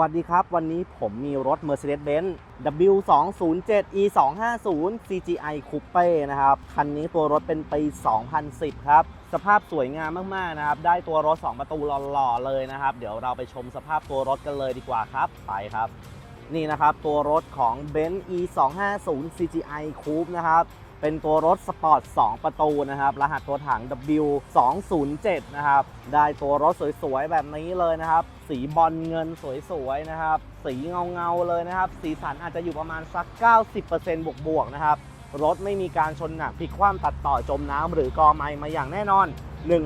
วัสดีครับ วันนี้ผมมีรถ Mercedes-Benz W207 E250 CGI Coupe นะครับ คันนี้ตัวรถเป็นปี 2010 ครับ สภาพสวยงามมาก ๆ นะครับ ได้ตัวรถ 2 ประตูหล่อ ๆ เลยนะครับ เดี๋ยวเราไปชมสภาพตัวรถกันเลยดีกว่าครับ ไปครับ นี่นะครับ ตัวรถของ Benz E250 CGI Coupe นะครับ เป็นตัวรถสปอร์ต 2 ประตูนะครับ รหัสตัวถัง W207 นะครับ ได้ตัวรถสวยๆ แบบนี้เลยนะครับ สีบอลเงินสวยๆ นะครับ สีเงาๆ เลยนะครับ สีสันอาจจะอยู่ประมาณสัก 90%บวกๆ นะครับ รถไม่มีการชนหนักพลิกคว่ำตัดต่อจมน้ำหรือกอไม้มาอย่างแน่นอน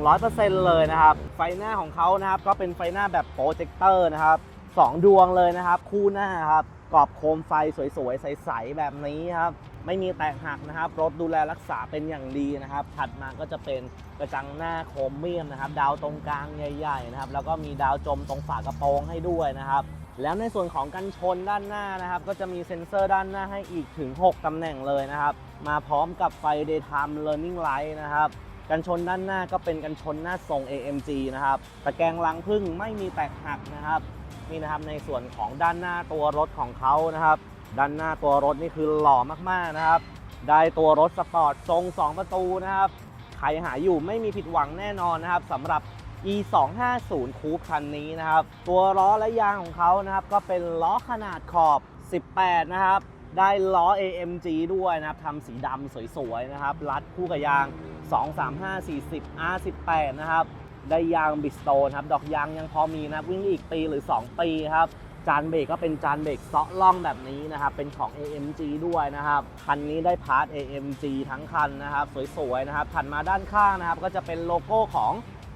100%เลยนะครับ ไฟหน้าของเขานะครับ ก็เป็นไฟหน้าแบบโปรเจคเตอร์นะครับสองดวงเลยนะครับ คู่หน้าครับกรอบโคมไฟสวยๆ ใสๆ แบบนี้ครับ ไม่มีแตกหักนะครับ รถดูแลรักษาเป็นอย่างดีนะครับ ถัดมาก็จะเป็นกระจังหน้าโครเมียมนะครับ ดาวตรงกลางใหญ่ๆนะครับ แล้วก็มีดาวจมตรงฝากระโปรงให้ด้วยนะครับ แล้วในส่วนของกันชนด้านหน้านะครับ ก็จะมีเซ็นเซอร์ด้านหน้าให้อีกถึง 6ตำแหน่งเลยนะครับ มาพร้อมกับไฟ daytime learning light นะครับกันชนด้านหน้าก็เป็นกันชนหน้าทรง AMG นะครับตะแกรงลังพึ่งไม่มีแตกหักนะครับนี่นะครับในส่วนของด้านหน้าตัวรถของเขานะครับ ด้านหน้าตัวรถนี่คือหล่อมากๆนะครับ ได้ตัวรถสปอร์ตทรง 2 ประตูนะครับ ใครหาอยู่ไม่มีผิดหวังแน่นอนนะครับสำหรับ e 2 5 0คูปคันนี้นะครับ ตัวล้อและยางของเขานะครับ ก็เป็นล้อขนาดขอบ 18 นะครับ ได้ล้อ AMG ด้วยนะครับทำสีดำสวยๆนะครับ รัดคู่กับยาง 235 40 R18 นะครับ ได้ยางบิสโตนครับ ดอกยางยังพอมีนะครับวิ่งอีกปีหรือ 2 ปีครับ จานเบรกก็เป็นจานเบรกเซาะล่องแบบนี้นะครับ เป็นของ AMG ด้วยนะครับ คันนี้ได้พาร์ท AMG ทั้งคันนะครับ สวยๆนะครับถัดมาด้านข้างนะครับ ก็จะเป็นโลโก้ของ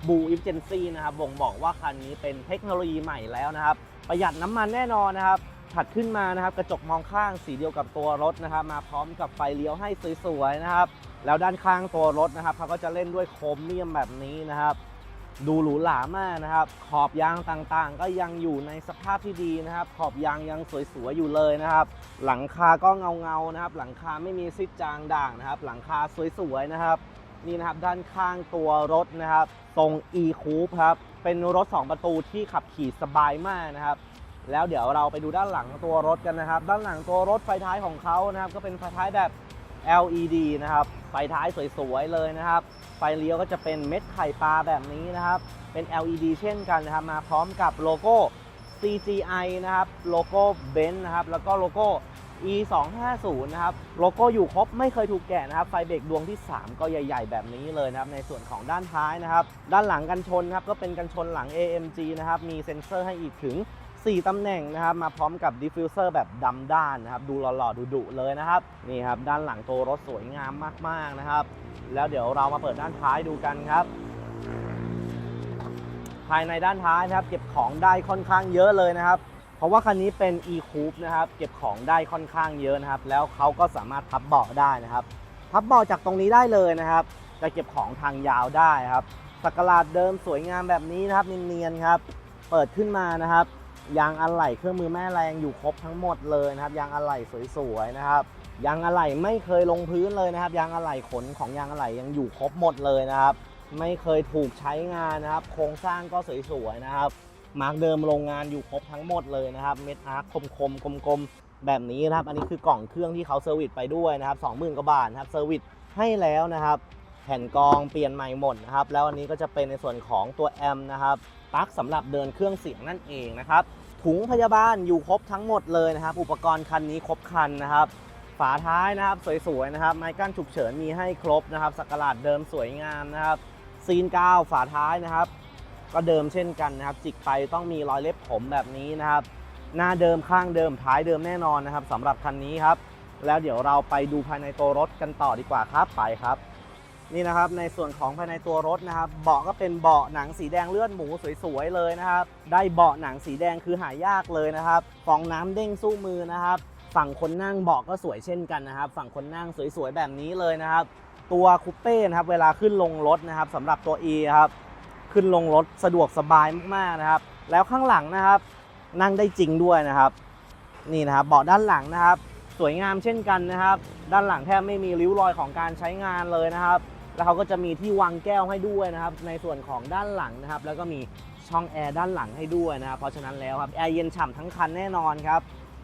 b ู e f เจนซีนะครับบ่งบอกว่าคันนี้เป็นเทคโนโลยีใหม่แล้วนะครับ ประหยัดน้ำมันแน่นอนนะครับ ถัดขึ้นมานะครับ กระจกมองข้างสีเดียวกับตัวรถนะครับ มาพร้อมกับไฟเลี้ยวให้สวยๆนะครับ แล้วด้านข้างตัวรถนะครับเขาก็จะเล่นด้วยโครเมียมแบบนี้นะครับ ดูหรูหรามากนะครับ ขอบยางต่างๆ ก็ยังอยู่ในสภาพที่ดีนะครับ ขอบยางยังสวยๆอยู่เลยนะครับ หลังคาก็เงาๆนะครับ หลังคาไม่มีซิดจางด่างนะครับ หลังคาสวยๆนะครับ นี่นะครับด้านข้างตัวรถนะครับ ทรง e coupe ครับ เป็นรถ 2 ประตูที่ขับขี่สบายมากนะครับ แล้วเดี๋ยวเราไปดูด้านหลังตัวรถกันนะครับ ด้านหลังตัวรถไฟท้ายของเขานะครับ ก็เป็นไฟท้ายแบบ LED นะครับ ไฟท้ายสวยๆเลยนะครับ ไฟเลี้ยวก็จะเป็นเม็ดไข่ปลาแบบนี้นะครับ เป็น LED เช่นกันนะครับ มาพร้อมกับโลโก้ CGI นะครับ โลโก้ Benz นะครับ แล้วก็โลโก้ E 2 5 0นะครับ โลโก้อยู่ครบไม่เคยถูกแกะนะครับ ไฟเบรกดวงที่ 3 ก็ใหญ่ ๆ แบบนี้เลยนะครับ ในส่วนของด้านท้ายนะครับ ด้านหลังกันชนครับ ก็เป็นกันชนหลัง AMG นะครับ มีเซ็นเซอร์ให้อีกถึง 4 ตำแหน่งนะครับ มาพร้อมกับดิฟฟิวเซอร์แบบดำด้านนะครับ ดูหล่อๆดุๆเลยนะครับ นี่ครับ ด้านหลังตัวรถสวยงามมากๆนะครับ แล้วเดี๋ยวเรามาเปิดด้านท้ายดูกันครับ ภายในด้านท้ายนะครับ เก็บของได้ค่อนข้างเยอะเลยนะครับ เพราะว่าคันนี้เป็น e coupe นะครับ เก็บของได้ค่อนข้างเยอะนะครับ แล้วเขาก็สามารถพับเบาะได้นะครับ พับเบาะจากตรงนี้ได้เลยนะครับจะเก็บของทางยาวได้ครับสักหลาดเดิมสวยงามแบบนี้นะครับเนียนๆครับ เปิดขึ้นมานะครับยางอะไหล่เครื่องมือแม่แรงอยู่ครบทั้งหมดเลยนะครับยางอะไหล่สวยๆนะครับ ยางอะไหล่ไม่เคยลงพื้นเลยนะครับ ยางอะไหล่ขนของยางอะไหล่ยังอยู่ครบหมดเลยนะครับ ไม่เคยถูกใช้งานนะครับ โครงสร้างก็สวยๆนะครับ มาร์กเดิมโรงงานอยู่ครบทั้งหมดเลยนะครับ เม็ดอาร์คคมๆกลมๆแบบนี้นะครับ อันนี้คือกล่องเครื่องที่เขาเซอร์วิสไปด้วยนะครับ20,000กว่าบาทนะครับเซอร์วิสให้แล้วนะครับ แผ่นกองเปลี่ยนใหม่หมดนะครับ แล้วอันนี้ก็จะเป็นในส่วนของตัวแอมป์นะครับปลั๊กสำหรับเดินเครื่องเสียงนั่นเองนะครับถุงพยาบาลอยู่ครบทั้งหมดเลยนะครับ อุปกรณ์คันนี้ครบคันนะครับ ฝาท้ายนะครับสวยๆนะครับไม้กั้นฉุกเฉินมีให้ครบนะครับสักหลาดเดิมสวยงามนะครับซีนกาวฝาท้ายนะครับ ก็เดิมเช่นกันนะครับ จิกไปต้องมีรอยเล็บผมแบบนี้นะครับ หน้าเดิมข้างเดิมท้ายเดิมแน่นอนนะครับสำหรับคันนี้ครับ แล้วเดี๋ยวเราไปดูภายในตัวรถกันต่อดีกว่าครับไปครับ นี่นะครับในส่วนของภายในตัวรถนะครับ เบาะก็เป็นเบาะหนังสีแดงเลือดหมูสวยๆเลยนะครับ ได้เบาะหนังสีแดงคือหายากเลยนะครับฟองน้ำเด้งสู้มือนะครับ ฝั่งคนนั่งเบาะก็สวยเช่นกันนะครับ ฝั่งคนนั่งสวยๆแบบนี้เลยนะครับ ตัวคูเป้นะครับเวลาขึ้นลงรถนะครับสำหรับตัว E ครับขึ้นลงรถสะดวกสบายมากๆนะครับ แล้วข้างหลังนะครับ นั่งได้จริงด้วยนะครับ นี่นะครับเบาะด้านหลังนะครับ สวยงามเช่นกันนะครับ ด้านหลังแทบไม่มีริ้วรอยของการใช้งานเลยนะครับ แล้วเขาก็จะมีที่วางแก้วให้ด้วยนะครับ ในส่วนของด้านหลังนะครับ แล้วก็มีช่องแอร์ด้านหลังให้ด้วยนะครับเพราะฉะนั้นแล้วครับแอร์เย็นฉ่ำทั้งคันแน่นอนครับ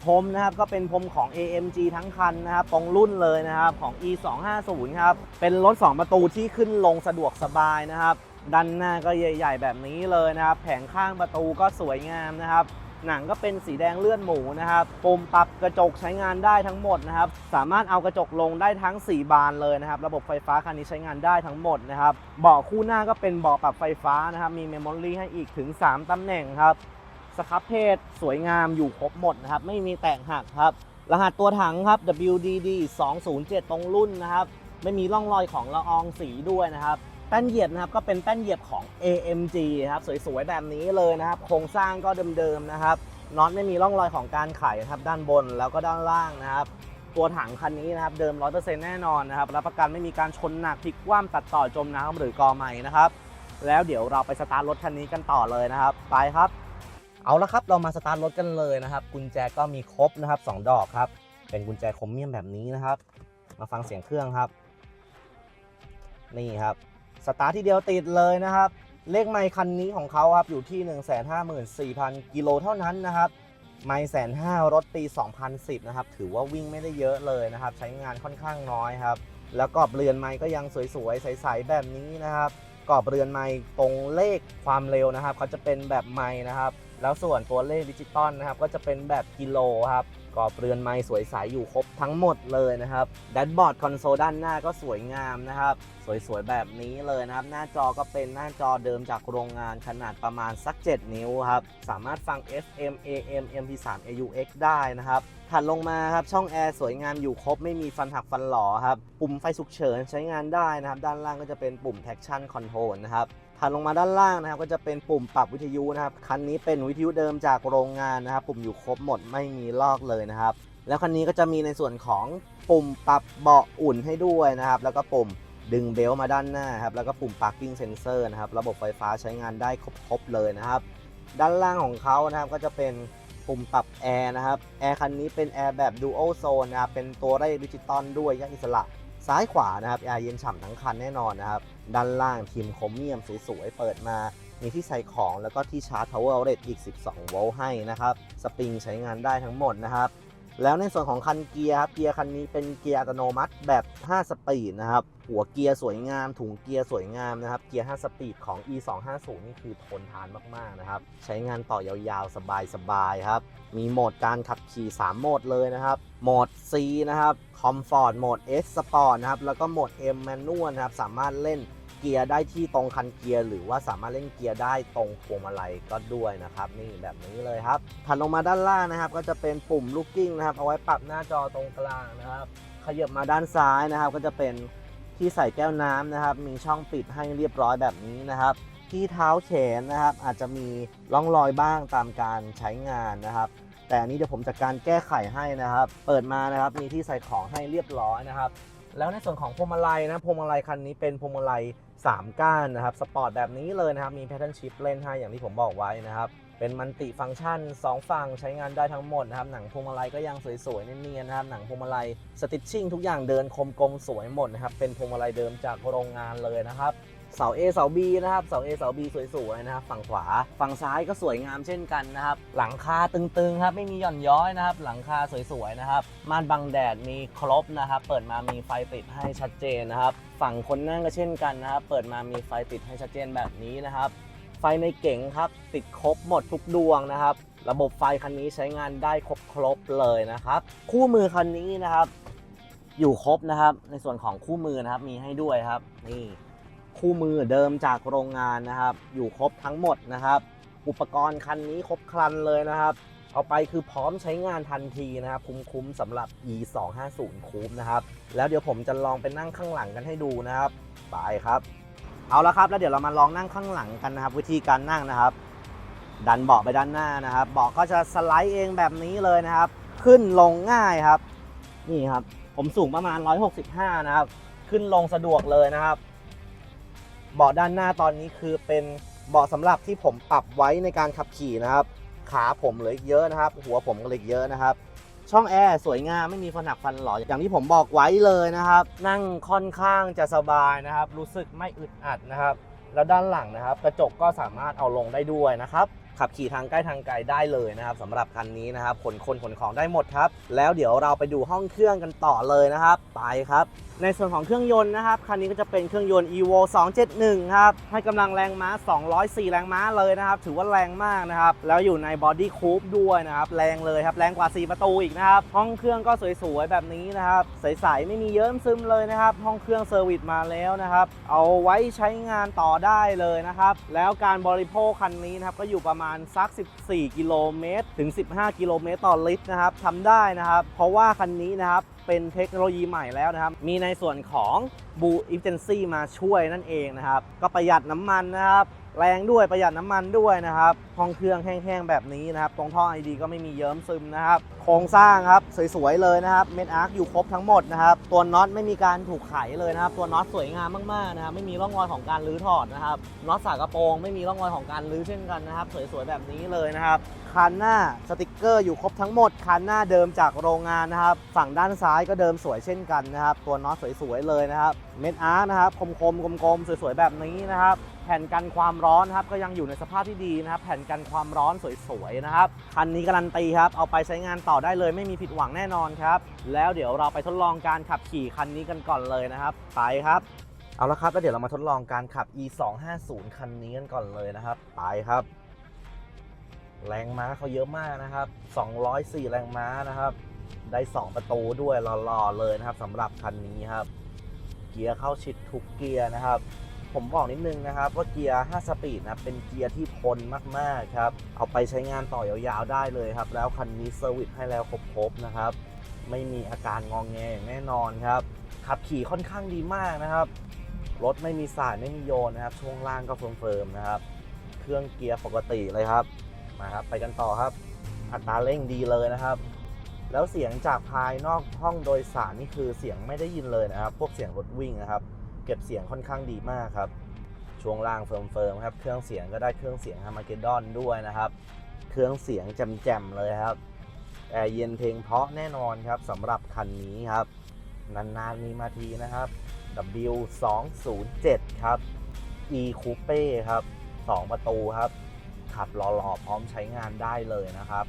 รมนะครับก็เป็นพรมของ AMG ทั้งคันนะครับตรงรุ่นเลยนะครับของ E 2 5 0 ครับเป็นรถ 2 ประตูที่ขึ้นลงสะดวกสบายนะครับด้านหน้าก็ใหญ่ ๆ แบบนี้เลยนะครับแผงข้างประตูก็สวยงามนะครับหนังก็เป็นสีแดงเลื่อนหมูนะครับปุ่มปรับกระจกใช้งานได้ทั้งหมดนะครับ สามารถเอากระจกลงได้ทั้ง 4 บานเลยนะครับ ระบบไฟฟ้าคันนี้ใช้งานได้ทั้งหมดนะครับ เบาะคู่หน้าก็เป็นเบาะปรับไฟฟ้านะครับ มีเมมโมรี่ให้อีกถึง 3 ตำแหน่งครับ สครับเพศสวยงามอยู่ครบหมดนะครับ ไม่มีแตกหักครับ รหัสตัวถังครับ WDD 207 ตรงรุ่นนะครับ ไม่มีร่องรอยของละอองสีด้วยนะครับแป้นเหยียบนะครับก็เป็นแป้นเหยียบของ AMG ครับสวยๆแบบนี้เลยนะครับ โครงสร้างก็เดิมๆนะครับน็อตไม่มีร่องรอยของการไขนะครับด้านบนแล้วก็ด้านล่างนะครับ ตัวถังคันนี้นะครับเดิม 100%แน่นอนนะครับรับประกันไม่มีการชนหนักพลิกคว่ำตัดต่อจมน้ำหรือกอใหม่นะครับ แล้วเดี๋ยวเราไปสตาร์ทรถคันนี้กันต่อเลยนะครับ ไปครับ เอาละครับ เรามาสตาร์ทรถกันเลยนะครับ กุญแจก็มีครบนะครับสองดอกครับ เป็นกุญแจคมเมียมแบบนี้นะครับ มาฟังเสียงเครื่องครับ นี่ครับ สตาร์ทที่เดียวติดเลยนะครับ เลขไมค์คันนี้ของเขาครับอยู่ที่ 154,000 กิโลเท่านั้นนะครับ ไมค์แสนห้ารถปี 2010 นะครับ ถือว่าวิ่งไม่ได้เยอะเลยนะครับ ใช้งานค่อนข้างน้อยครับ แล้วกรอบเรือนไมค์ก็ยังสวยๆ ใสๆ แบบนี้นะครับ กรอบเรือนไมค์ตรงเลขความเร็วนะครับเขาจะเป็นแบบไมค์นะครับ แล้วส่วนตัวเลขดิจิตอลนะครับก็จะเป็นแบบกิโลครับกรอบเรือนไม้สวยใสอยู่ครบทั้งหมดเลยนะครับแดชบอร์ดคอนโซลด้านหน้าก็สวยงามนะครับ สวยๆแบบนี้เลยนะครับ หน้าจอก็เป็นหน้าจอเดิมจากโรงงานขนาดประมาณสัก 7 นิ้วครับ สามารถฟัง FM AM MP3 AUX ได้นะครับ ถัดลงมาครับ ช่องแอร์สวยงามอยู่ครบไม่มีฟันหักฟันหล่อครับ ปุ่มไฟฉุกเฉินใช้งานได้นะครับ ด้านล่างก็จะเป็นปุ่ม traction control นะครับ ถัดลงมาด้านล่างนะครับก็จะเป็นปุ่มปรับวิทยุนะครับคันนี้เป็นวิทยุเดิมจากโรงงานนะครับ ปุ่มอยู่ครบหมดไม่มีลอกเลยนะครับ แล้วคันนี้ก็จะมีในส่วนของปุ่มปรับเบาะอุ่นให้ด้วยนะครับ แล้วก็ปุ่มดึงเบลมาด้านหน้าครับแล้วก็ปุ่ม parking sensor นะครับระบบไฟฟ้าใช้งานได้ครบๆเลยนะครับ ด้านล่างของเขานะครับก็จะเป็นปุ่มปรับแอร์นะครับแอร์คันนี้เป็นแอร์แบบ dual zone นะครับเป็นตัวเลขดิจิตอลด้วยแยกอิสระซ้ายขวานะครับแอร์เย็นฉ่ำทั้งคันแน่นอนนะครับ ด้านล่างทีมโครเมียมสวยๆ เปิดมามีที่ใส่ของแล้วก็ที่ชาร์จ power outlet อีก 12 โวลต์ให้นะครับ สปริงใช้งานได้ทั้งหมดนะครับ แล้วในส่วนของคันเกียร์ครับ เกียร์คันนี้เป็นเกียร์อัตโนมัติแบบ 5 สปีดนะครับ หัวเกียร์สวยงาม ถุงเกียร์สวยงามนะครับ เกียร์ 5 สปีดของ e 2 5 0นี่คือทนทานมากๆนะครับ ใช้งานต่อยาวๆ สบายๆครับ มีโหมดการขับขี่ 3 โหมดเลยนะครับ โหมด C นะครับ Comfort โหมด S Sport นะครับ แล้วก็โหมด M Manual นะครับ สามารถเล่น เกียร์ได้ที่ตรงคันเกียร์หรือว่าสามารถเล่นเกียร์ได้ตรงพวงมาลัยก็ด้วยนะครับนี่แบบนี้เลยครับถัดลงมาด้านล่างนะครับ ก็จะเป็นปุ่มลูกกิ้งนะครับเอาไว้ปรับหน้าจอตรงกลางนะครับขยับมาด้านซ้ายนะครับ ก็จะเป็นที่ใส่แก้วน้ำนะครับ มีช่องปิดให้เรียบร้อยแบบนี้นะครับ ที่เท้าแขนนะครับ อาจจะมีร่องรอยบ้างตามการใช้งานนะครับแต่อันนี้เดี๋ยวผมจัดการแก้ไขให้นะครับ เปิดมานะครับ มีที่ใส่ของให้เรียบร้อยนะครับ แล้วในส่วนของพวงมาลัยนะ พวงมาลัยคันนี้เป็นพวงมาลัย 3 ก้านนะครับสปอร์ตแบบนี้เลยนะครับ มีแพทเทิร์นชิปเล่นให้อย่างที่ผมบอกไว้นะครับเป็นมันติฟังก์ชัน 2 ฝั่งใช้งานได้ทั้งหมดนะครับ หนังพวงมาลัยก็ยังสวยๆเนียนๆนะครับ หนังพวงมาลัยสติชชิ่งทุกอย่างเดินคมกลมสวยหมดนะครับ เป็นพวงมาลัยเดิมจากโรงงานเลยนะครับ เสา A เสา B นะครับ เสา A เสา B สวยๆนะครับ ฝั่งขวา ฝั่งซ้ายก็สวยงามเช่นกันนะครับ หลังคาตึงๆครับ ไม่มีหย่อนย้อยนะครับ หลังคาสวยๆนะครับ ม่านบังแดดมีครบนะครับ เปิดมามีไฟติดให้ชัดเจนนะครับ ฝั่งคนนั่งก็เช่นกันนะครับ เปิดมามีไฟติดให้ชัดเจนแบบนี้นะครับ ไฟในเก๋งครับ ติดครบหมดทุกดวงนะครับ ระบบไฟคันนี้ใช้งานได้ครบครบๆเลยนะครับ คู่มือคันนี้นะครับ อยู่ครบนะครับ ในส่วนของคู่มือนะครับ มีให้ด้วยครับ นี่ คู่มือเดิมจากโรงงานนะครับ อยู่ครบทั้งหมดนะครับ อุปกรณ์คันนี้ครบครันเลยนะครับ เอาไปคือพร้อมใช้งานทันทีนะครับ คุ้มๆสำหรับ e 2 5 0คูปนะครับ แล้วเดี๋ยวผมจะลองไปนั่งข้างหลังกันให้ดูนะครับ ไปครับ เอาละครับแล้วเดี๋ยวเรามาลองนั่งข้างหลังกันนะครับ วิธีการนั่งนะครับ ดันเบาะไปด้านหน้านะครับเบาะก็จะสไลด์เองแบบนี้เลยนะครับ ขึ้นลงง่ายครับ นี่ครับ ผมสูงประมาณ 165 นะครับ ขึ้นลงสะดวกเลยนะครับ เบาะด้านหน้าตอนนี้คือเป็นเบาะสำหรับที่ผมปรับไว้ในการขับขี่นะครับ ขาผมเหลืออีกเยอะนะครับ หัวผมก็เหลือเยอะนะครับ ช่องแอร์สวยงามไม่มีฟันหักฟันหล่ออย่างที่ผมบอกไว้เลยนะครับ นั่งค่อนข้างจะสบายนะครับ รู้สึกไม่อึดอัดนะครับ แล้วด้านหลังนะครับ กระจกก็สามารถเอาลงได้ด้วยนะครับ ขับขี่ทางใกล้ทางไกลได้เลยนะครับสำหรับคันนี้นะครับขนคนขนของได้หมดครับ แล้วเดี๋ยวเราไปดูห้องเครื่องกันต่อเลยนะครับ ไปครับ ในส่วนของเครื่องยนต์นะครับคันนี้ก็จะเป็นเครื่องยนต์ evo 271 ครับ ให้กำลังแรงม้า 204 แรงม้าเลยนะครับ ถือว่าแรงมากนะครับ แล้วอยู่ในบอดี้คูปด้วยนะครับ แรงเลยครับ แรงกว่า 4 ประตูอีกนะครับ ห้องเครื่องก็สวยๆ แบบนี้นะครับ ใสๆ ไม่มีเยิ้มซึมเลยนะครับ ห้องเครื่องเซอร์วิสมาแล้วนะครับ เอาไว้ใช้งานต่อได้เลยนะครับ แล้วการบริโภคคันนี้นะครับก็อยู่ประมาณสัก 14 กิโลเมตรถึง 15 กิโลเมตรต่อลิตรนะครับทำได้นะครับ เพราะว่าคันนี้นะครับเป็นเทคโนโลยีใหม่แล้วนะครับ มีในส่วนของบูอิฟเจนซี่มาช่วยนั่นเองนะครับ ก็ประหยัดน้ำมันนะครับ แรงด้วยประหยัดน้ำมันด้วยนะครับห้องเครื่องแห้งๆแบบนี้นะครับ ตรงท่อไอดีก็ไม่มีเยิ้มซึมนะครับ โครงสร้างครับสวยๆเลยนะครับ เมนอาร์คอยู่ครบทั้งหมดนะครับ ตัวน็อตไม่มีการถูกไขเลยนะครับ ตัวน็อตสวยงามมากๆนะครับ ไม่มีร่องรอยของการรื้อถอดนะครับ น็อตสากระโปรงไม่มีร่องรอยของการรื้อเช่นกันนะครับ สวยๆแบบนี้เลยนะครับคันหน้าสติกเกอร์อยู่ครบทั้งหมดคันหน้าเดิมจากโรงงานนะครับ ฝั่งด้านซ้ายก็เดิมสวยเช่นกันนะครับ ตัวน็อตสวยๆเลยนะครับ เม็ดอาร์คนะครับ คมๆกลมๆสวยๆแบบนี้นะครับ แผ่นกันความร้อนครับก็ยังอยู่ในสภาพที่ดีนะครับ แผ่นกันความร้อนสวยๆนะครับคันนี้การันตีครับเอาไปใช้งานต่อได้เลย ไม่มีผิดหวังแน่นอนครับ แล้วเดี๋ยวเราไปทดลองการขับขี่คันนี้กันก่อนเลยนะครับ ไปครับ เอาละครับแล้วเดี๋ยวเรามาทดลองการขับ e 2 5 0คันนี้กันก่อนเลยนะครับ ไปครับ แรงม้าเขาเยอะมากนะครับ 204 แรงม้านะครับ ได้ 2 ประตูด้วยหล่อๆเลยนะครับสำหรับคันนี้ครับ เกียร์เข้าชิดทุกเกียร์นะครับ ผมบอกนิดนึงนะครับว่าเกียร์ 5 สปีดนะเป็นเกียร์ที่ทนมากๆครับ เอาไปใช้งานต่อยาวๆได้เลยครับ แล้วคันนี้เซอร์วิสให้แล้วครบๆนะครับ ไม่มีอาการงองแงอย่างแน่นอนครับ ขับขี่ค่อนข้างดีมากนะครับ รถไม่มีสายไม่มีโยนนะครับ ช่วงล่างก็เฟิร์มๆนะครับ เครื่องเกียร์ปกติเลยครับ มาครับไปกันต่อครับ อัตราเร่งดีเลยนะครับแล้วเสียงจากภายนอกห้องโดยสารนี่คือเสียงไม่ได้ยินเลยนะครับ พวกเสียงรถวิ่งนะครับ เก็บเสียงค่อนข้างดีมากครับ ช่วงล่างเฟิร์มๆครับ เครื่องเสียงก็ได้เครื่องเสียงฮามาเกดอนด้วยนะครับ เครื่องเสียงแจ่มๆเลยครับ แอร์เย็นเพลงเพราะแน่นอนครับสำหรับคันนี้ครับ นานๆมีมาทีนะครับ W207 ครับ E Coupe ครับ 2 ประตูครับ ขับหล่อๆพร้อมใช้งานได้เลยนะครับ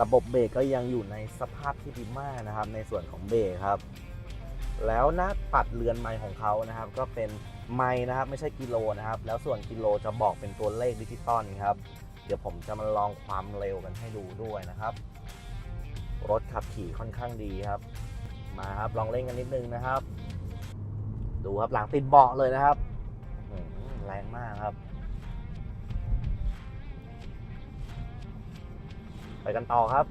ระบบเบรกก็ยังอยู่ในสภาพที่ดีมากนะครับ ในส่วนของเบรกครับ แล้วหน้าปัดเรือนไม้ของเขานะครับ ก็เป็นไม้นะครับไม่ใช่กิโลนะครับ แล้วส่วนกิโลจะบอกเป็นตัวเลขดิจิตอลครับ เดี๋ยวผมจะมาลองความเร็วกันให้ดูด้วยนะครับ รถขับขี่ค่อนข้างดีครับ มาครับลองเล่นกันนิดนึงนะครับ ดูครับหลังติดเบาะเลยนะครับแรงมากครับ ไปกันต่อครับ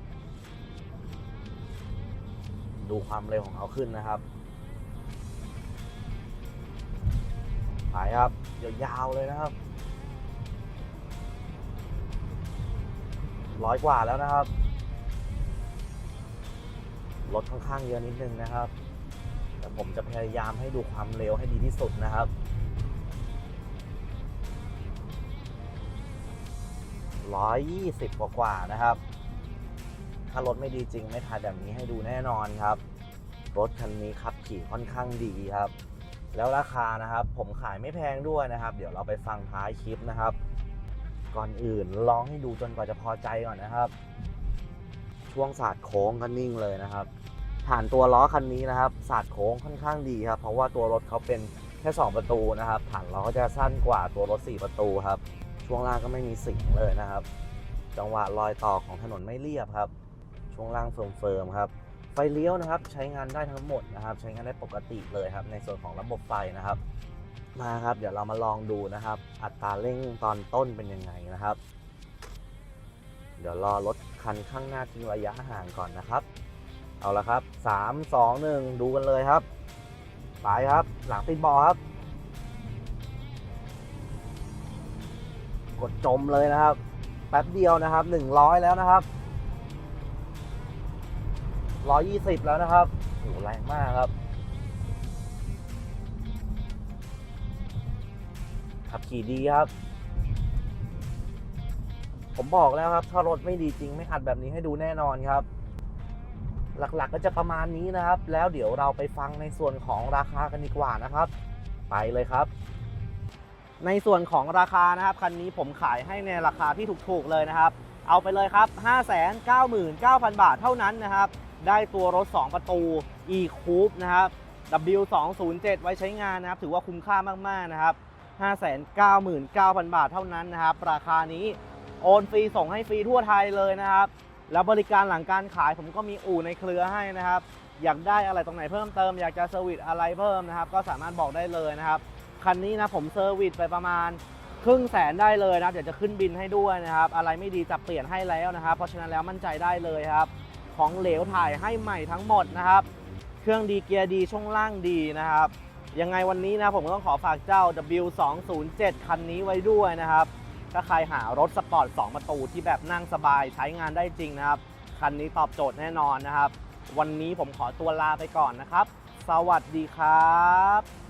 ดูความเร็วของเขาขึ้นนะครับ ไปครับยาวๆเลยนะครับร้อยกว่าแล้วนะครับรถค่อนข้างเยอะนิดนึงนะครับ แต่ผมจะพยายามให้ดูความเร็วให้ดีที่สุดนะครับ120กว่ากว่าๆนะครับ ถ้ารถไม่ดีจริงไม่ถ่ายแบบนี้ให้ดูแน่นอนครับ รถคันนี้ขับขี่ค่อนข้างดีครับ แล้วราคานะครับ ผมขายไม่แพงด้วยนะครับ เดี๋ยวเราไปฟังท้ายคลิปนะครับ ก่อนอื่นลองให้ดูจนกว่าจะพอใจก่อนนะครับ ช่วงศาสตร์โค้งก็นิ่งเลยนะครับฐานตัวล้อคันนี้นะครับศาสตร์โค้งค่อนข้างดีครับ เพราะว่าตัวรถเขาเป็นแค่ 2 ประตูนะครับ ฐานล้อจะสั้นกว่าตัวรถ 4 ประตูครับ ช่วงล่างก็ไม่มีเสียงเลยนะครับ จังหวะรอยต่อของถนนไม่เรียบครับ ช่วงล่างเฟิร์มๆครับ ไฟเลี้ยวนะครับใช้งานได้ทั้งหมดนะครับ ใช้งานได้ปกติเลยครับ ในส่วนของระบบไฟนะครับ มาครับ เดี๋ยวเรามาลองดูนะครับ อัตราเร่งตอนต้นเป็นยังไงนะครับ เดี๋ยวรอรถคันข้างหน้าทิ้งระยะห่างก่อนนะครับ เอาละครับ3 2 1ดูกันเลยครับไปครับ หลังติดบอครับ กดจมเลยนะครับ แป๊บเดียวนะครับ100แล้วนะครับ 120 แล้วนะครับโอ้โหแรงมากครับ ขับขี่ดีครับ ผมบอกแล้วครับ ถ้ารถไม่ดีจริงไม่อัดแบบนี้ให้ดูแน่นอนครับ หลักๆก็จะประมาณนี้นะครับ แล้วเดี๋ยวเราไปฟังในส่วนของราคากันดีกว่านะครับ ไปเลยครับ ในส่วนของราคานะครับคันนี้ผมขายให้ในราคาที่ถูกๆเลยนะครับเอาไปเลยครับ 599,000 บาทเท่านั้นนะครับ ได้ตัวรถ 2 ประตู e coupe นะครับ W207 ไว้ใช้งานนะครับ ถือว่าคุ้มค่ามาก ๆ นะครับ 599,000 บาทเท่านั้นนะครับ ราคานี้โอนฟรีส่งให้ฟรีทั่วไทยเลยนะครับ แล้วบริการหลังการขายผมก็มีอู่ในเครือให้นะครับ อยากได้อะไรตรงไหนเพิ่มเติม อยากจะเซอร์วิสอะไรเพิ่มนะครับ ก็สามารถบอกได้เลยนะครับ คันนี้นะผมเซอร์วิสไปประมาณครึ่งแสนได้เลยนะครับ เดี๋ยวจะขึ้นบินให้ด้วยนะครับ อะไรไม่ดีจะเปลี่ยนให้แล้วนะครับ เพราะฉะนั้นแล้วมั่นใจได้เลยครับ ของเหลวถ่ายให้ใหม่ทั้งหมดนะครับ เครื่องดีเกียร์ดีช่วงล่างดีนะครับ ยังไงวันนี้นะผมก็ต้องขอฝากเจ้า W207 คันนี้ไว้ด้วยนะครับ ถ้าใครหารถสปอร์ต 2 ประตูที่แบบนั่งสบายใช้งานได้จริงนะครับ คันนี้ตอบโจทย์แน่นอนนะครับ วันนี้ผมขอตัวลาไปก่อนนะครับ สวัสดีครับ